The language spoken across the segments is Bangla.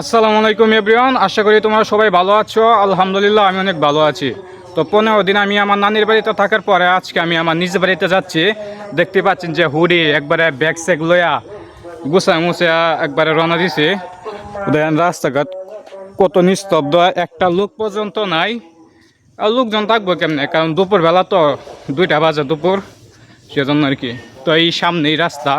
আসসালামু আলাইকুম এভরিওয়ান আশা করি তোমরা সবাই ভালো আছো। আলহামদুলিল্লাহ, আমি অনেক ভালো আছি। তো পনেরো দিন আমি আমার নানির বাড়িতে থাকার পরে আজকে আমি আমার নিজের বাড়িতে যাচ্ছি। দেখতে পাচ্ছেন যে হুডি একবারে ব্যাগ স্যাগ লইয়া গুছা মুছা একবারে রওনা দিছে। দেখেন রাস্তাঘাট কত নিস্তব্ধ, একটা লোক পর্যন্ত নাই। আর লোকজন থাকব কেমনে? কারণ দুপুরবেলা তো দুইটা বাজে দুপুর, সেজন্য আর কি। তো এই সামনেই রাস্তা।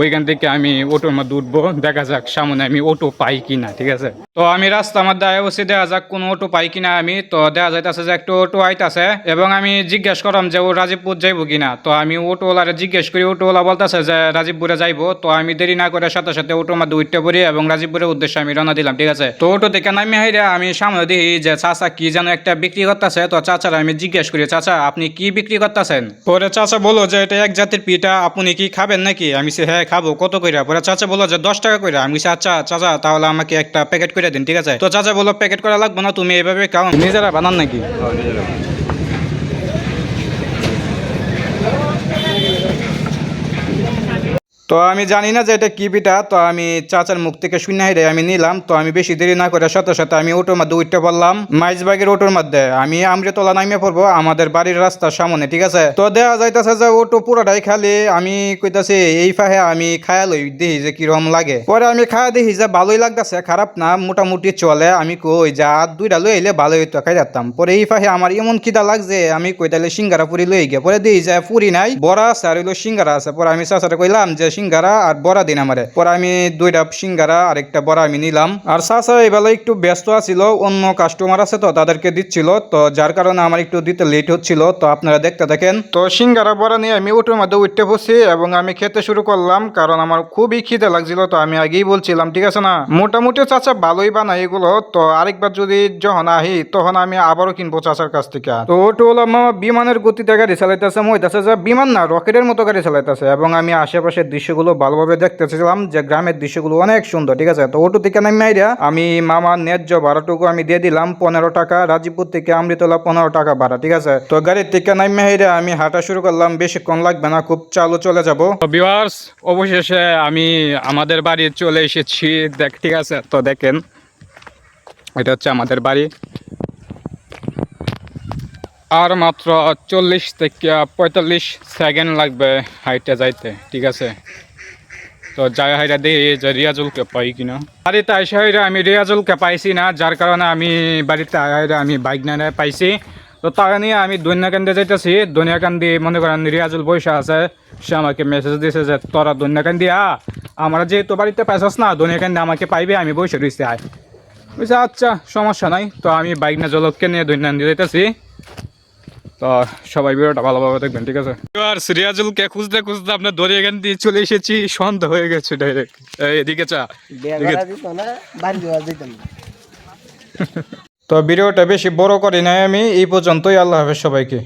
ওইখান থেকে আমি অটোর মধ্যে উঠবো, দেখা যাক সামনে আমি অটো পাই কিনা, ঠিক আছে? তো আমি রাস্তার মধ্যে বসে দেখা যাক কোনো অটো পাই কিনা আমি। তো দেখা যাইতেছে যে একটা অটো আইতাছে এবং আমি জিজ্ঞেস করলাম যে ও রাজীবপুর যাইবো কিনা। তো আমি অটোওয়ালারে জিজ্ঞেস করি, অটোওয়ালা বলতেছে যে রাজীবপুরে যাইবো। তো আমি দেরি না করে সাথে সাথে অটোর মধ্যে উঠতে পড়ি এবং রাজীবপুরের উদ্দেশ্যে আমি রওনা দিলাম, ঠিক আছে? তো অটো থেকে নামি হাইরা আমি সামনে দিই যে চাচা কি যেন একটা বিক্রি করতেছে। তো চাচারা আমি জিজ্ঞেস করি, চাচা, আপনি কি বিক্রি করতেছেন? পরে চাচা বলো যে, এটা এক জাতির পিঠা, আপনি কি খাবেন নাকি? আমি সে হ্যাঁ খাব, কত কইরা? পরে চাচা বলল যে দশ টাকা কইরা। আমি আচ্ছা চাচা, তাহলে আমাকে একটা প্যাকেট করে দিন, ঠিক আছে? তো চাচা বলল, প্যাকেট করা লাগবে না, তুমি এইভাবে খাও। নিজেরা বানান নাকি? তো আমি জানি না যে এটা কি পিঠা, তো আমি চাচার মুখ থেকে শূন্য হেরে আমি নিলাম, তো আমি বেশি দেরি না করে সাথে সাথে আমি অটোর মধ্যে উঠতে পারলাম মাইজবাগের অটোর মধ্যে, আমি আমৃতলা নামিয়ে পড়ব, আমাদের বাড়ির রাস্তার সামনে, ঠিক আছে? তো দেওয়া যাইতেছে যে অটো পুরোটাই খালি, আমি কইতাছি, এই ফাহে আমি খায়া লই দেখি যে কীরকম লাগে। পরে আমি খায়া দেখি যে ভালোই লাগতেছে, খারাপ না, মোটামুটি চলে, আমি কই যে আর দুইটা লই আইলে ভালোই হইতো, খাই যাতাম পরে এই ফাহে আমার এমন খিদা লাগছে, আমি কই তাহলে সিঙ্গারা পুরি লই গে পরে দেখি যে পুরি নাই, বড়া আছে আর হইল সিঙ্গারা আছে। পরে আমি চাচারে কইলাম যে সিঙ্গারা আর বড়া দিন আমারে। পরে আমি দুইটা সিঙ্গারা আর একটা বড়া আমি নিলাম। আর চাচা এবেলা একটু ব্যস্ত আছিল অন্য কাস্টমার আছে তো তাদেরকে দিচ্ছিল তো যার কারণে আমার একটু দিতে লেট হচ্ছিল তো আপনারা দেখতে দেখেন তো সিঙ্গারা বড়া নিয়ে আমি উঠোর মধ্যে উঠতে বসছি এবং আমি খেতে শুরু করলাম কারণ আমার খুবই খিদে লাগছিল তো আমি আগেই বলছিলাম ঠিক আছে না? মোটামুটি চাচা ভালোই বানায় এগুলো তো আরেকবার যদি যখন আহি তখন আমি আবারও কিনবো চাচার কাছ থেকে। তো ওটা হলো মামা বিমানের গতিতে গাড়ি চালাইতেছে মইতাছে যে বিমান না রকেটের মতো গাড়ি চালাইতেছে এবং আমি আশেপাশের দৃশ্যগুলো ভালোভাবে দেখতেছিলাম যে গ্রামের দৃশ্যগুলো অনেক সুন্দর, ঠিক আছে? তো ওটু থেকে নামি মাইরা আমি মামার ন্যায্য ভাড়াটুকু আমি দিয়ে দিলাম পনেরো টাকা, রাজীবপুর থেকে আমৃতলা পনেরো টাকা ভাড়া, ঠিক আছে? তো গাড়ির থেকে নামি মাইরা আমি হাঁটা শুরু করলাম, বেশিক্ষণ লাগবে না, খুব চালু চলে যাব। ভিউয়ার্স অবশেষে আমি আমাদের বাড়ি চলে এসেছি, দেখ, ঠিক আছে? তো দেখেন, এটা হচ্ছে আমাদের বাড়ি। আর মাত্র চল্লিশ থেকে পঁয়তাল্লিশ সেকেন্ড লাগবে হাইটে যাইতে, ঠিক আছে? তো যাই হাইরা দেখি যে রিয়াজুলকে পাই কিনা। বাড়িতে আইসা হাইরা আমি রিয়াজুলকে পাইছি না, যার কারণে আমি বাড়িতে হাইরা আমি বাইক না পাইছি। তো তারা নিয়ে আমি দৈন্যাকান্দে যাইতেছি। দৈন্যাকান্দি মনে করেন রিয়াজুল বৈশা আছে, সে আমাকে মেসেজ দিয়েছে যে, তোরা দৈন্যাকান্দি আ আমরা যেহেতু বাড়িতে পাইছস না দৈন্যাকান্দি আমাকে পাইবে, আমি বসে রয়েছি আয়। বুঝছে আচ্ছা সমস্যা নাই। তো আমি বাইক না জলককে নিয়ে দৈন্যাকান্দি যাইতেছি। তো সবাই ভিডিওটা ভালোভাবে দেখবেন ঠিক আছে? আর সিরিয়াজুলকে খুঁজতে খুঁজতে আপনার দড়ি এখান দিয়ে চলে এসেছি সন্ধ্যা হয়ে গেছে ডাইরেক্ট এদিকে চা তো ভিডিওটা বেশি বড় করি নাই আমি এই পর্যন্তই আল্লাহ হাফেজ সবাইকে।